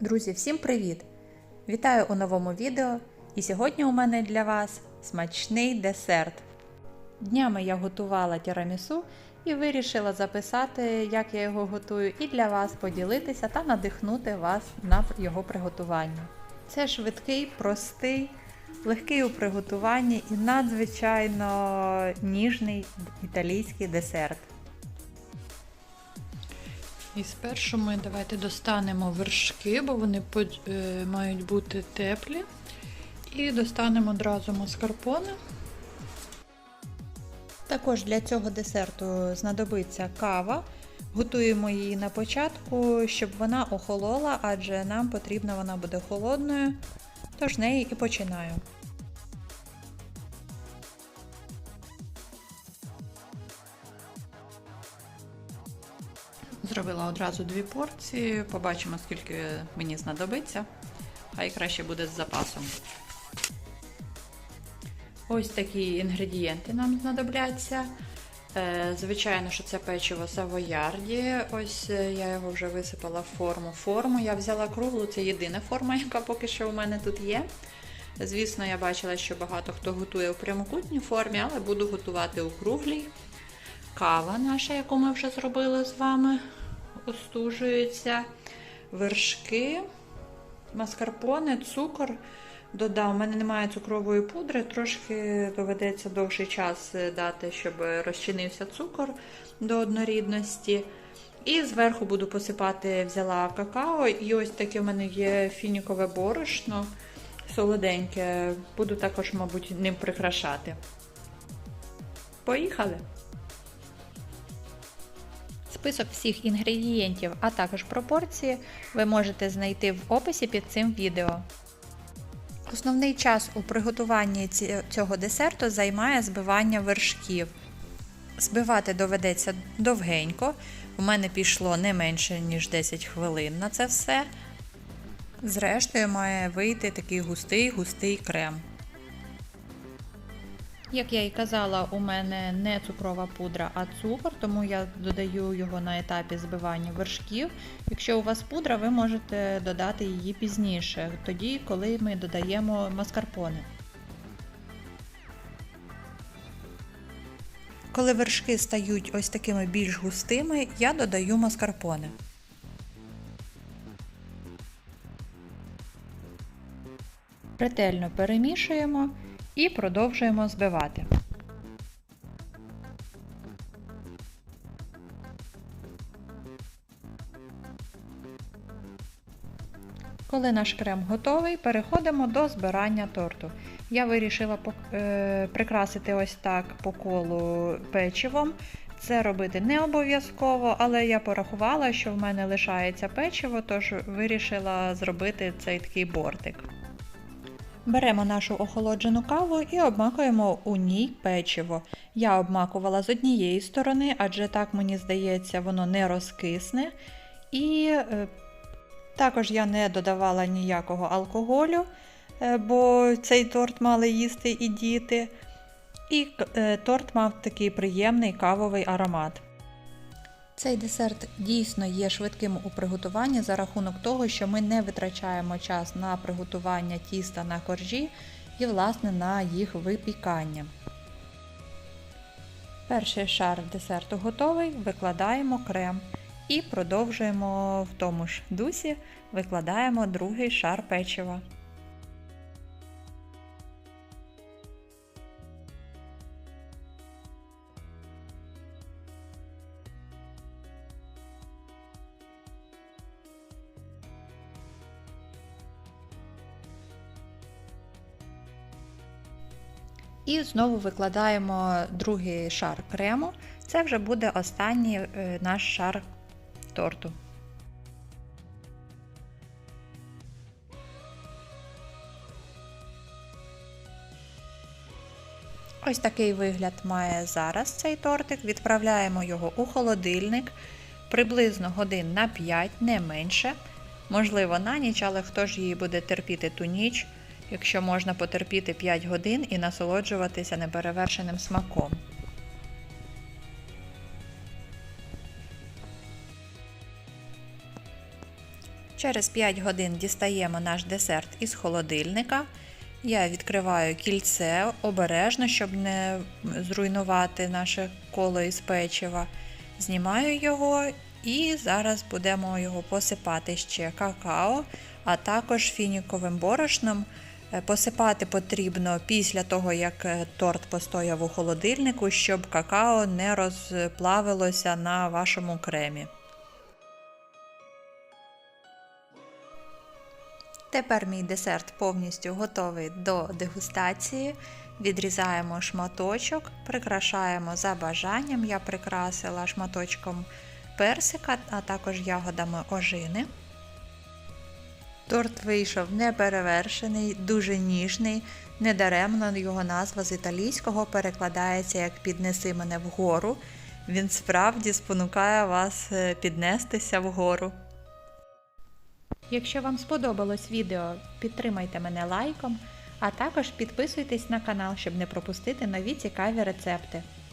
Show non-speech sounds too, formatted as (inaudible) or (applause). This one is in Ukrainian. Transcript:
Друзі, всім привіт! Вітаю у новому відео. І сьогодні у мене для вас смачний десерт. Днями я готувала тірамісу і вирішила записати, як я його готую, і для вас поділитися та надихнути вас на його приготування. Це швидкий, простий, легкий у приготуванні і надзвичайно ніжний італійський десерт. І спершу ми давайте достанемо вершки, бо вони е, мають бути теплі. І достанемо одразу маскарпоне. Також для цього десерту знадобиться кава. Готуємо її на початку, щоб вона охолола, адже нам потрібна вона буде холодною. Тож неї і починаю. Зробила одразу дві порції. Побачимо, скільки мені знадобиться. Хай краще буде з запасом. Ось такі інгредієнти нам знадобляться. Е, Звичайно, що це печиво савоярді. Ось е, я його вже висипала в форму. Форму я взяла круглу, це єдина форма, (laughs) яка поки що у мене тут є. Звісно, я бачила, що багато хто готує у прямокутній формі, але буду готувати у круглій. Кава наша, яку ми вже зробили з вами, остужується. Вершки, маскарпоне, цукор. Додав, у мене немає цукрової пудри, трошки доведеться довший час дати, щоб розчинився цукор до однорідності. І зверху буду посипати, взяла какао. І ось таке в мене є фінікове борошно, солоденьке. Буду також, мабуть, ним прикрашати. Поїхали! Список всіх інгредієнтів, а також пропорції ви можете знайти в описі під цим відео. Основний час у приготуванні цього десерту займає збивання вершків. Збивати доведеться довгенько. У мене пішло не менше, ніж 10 хвилин на це все. Зрештою, має вийти такий густий густий крем. Як я і казала, у мене не цукрова пудра, а цукор, тому я додаю його на етапі збивання вершків. Якщо у вас пудра, ви можете додати її пізніше, тоді, коли ми додаємо маскарпоне. Коли вершки стають ось такими більш густими, я додаю маскарпоне. Ретельно перемішуємо і продовжуємо збивати. Коли наш крем готовий, переходимо до збирання торту. Я вирішила е, прикрасити ось так по колу печивом. Це робити не обов'язково, але я порахувала, що в мене лишається печиво, тож вирішила зробити цей такий бортик. Беремо нашу охолоджену каву і обмакуємо у ній печиво. Я обмакувала з однієї сторони, адже так мені здається, воно не розкисне. І е, також я не додавала ніякого алкоголю, е, бо цей торт мали їсти і діти. І е, торт мав такий приємний кавовий аромат. Цей десерт дійсно є швидким у приготуванні за рахунок того, що ми не витрачаємо час на приготування тіста на коржі і, власне, на їх випікання. Перший шар десерту готовий, викладаємо крем і продовжуємо в тому ж дусі, викладаємо другий шар печива. І знову викладаємо другий шар крему. Це вже буде останній е, наш шар торту. Ось такий вигляд має зараз цей тортик. Відправляємо його у холодильник приблизно годин на 5, не менше. Можливо, на ніч, але хто ж її буде терпіти ту ніч, якщо можна потерпіти 5 годин і насолоджуватися неперевершеним смаком. Через 5 годин дістаємо наш десерт із холодильника. Я відкриваю кільце обережно, щоб не зруйнувати наше коло із печива. Знімаю його і зараз будемо його посипати ще какао, а також фініковим борошном. Е, Посипати потрібно після того, як е, торт постояв у холодильнику, щоб какао не розплавилося на вашому кремі. Тепер мій десерт повністю готовий до дегустації. Відрізаємо шматочок, прикрашаємо за бажанням. Я прикрасила шматочком персика, а також ягодами ожини. Торт вийшов неперевершений, дуже ніжний. Недаремно його назва з італійського перекладається як піднеси мене вгору. Він справді спонукає вас е, піднестися вгору. Якщо вам сподобалось відео, підтримайте мене лайком, а також підписуйтесь на канал, щоб не пропустити нові цікаві рецепти.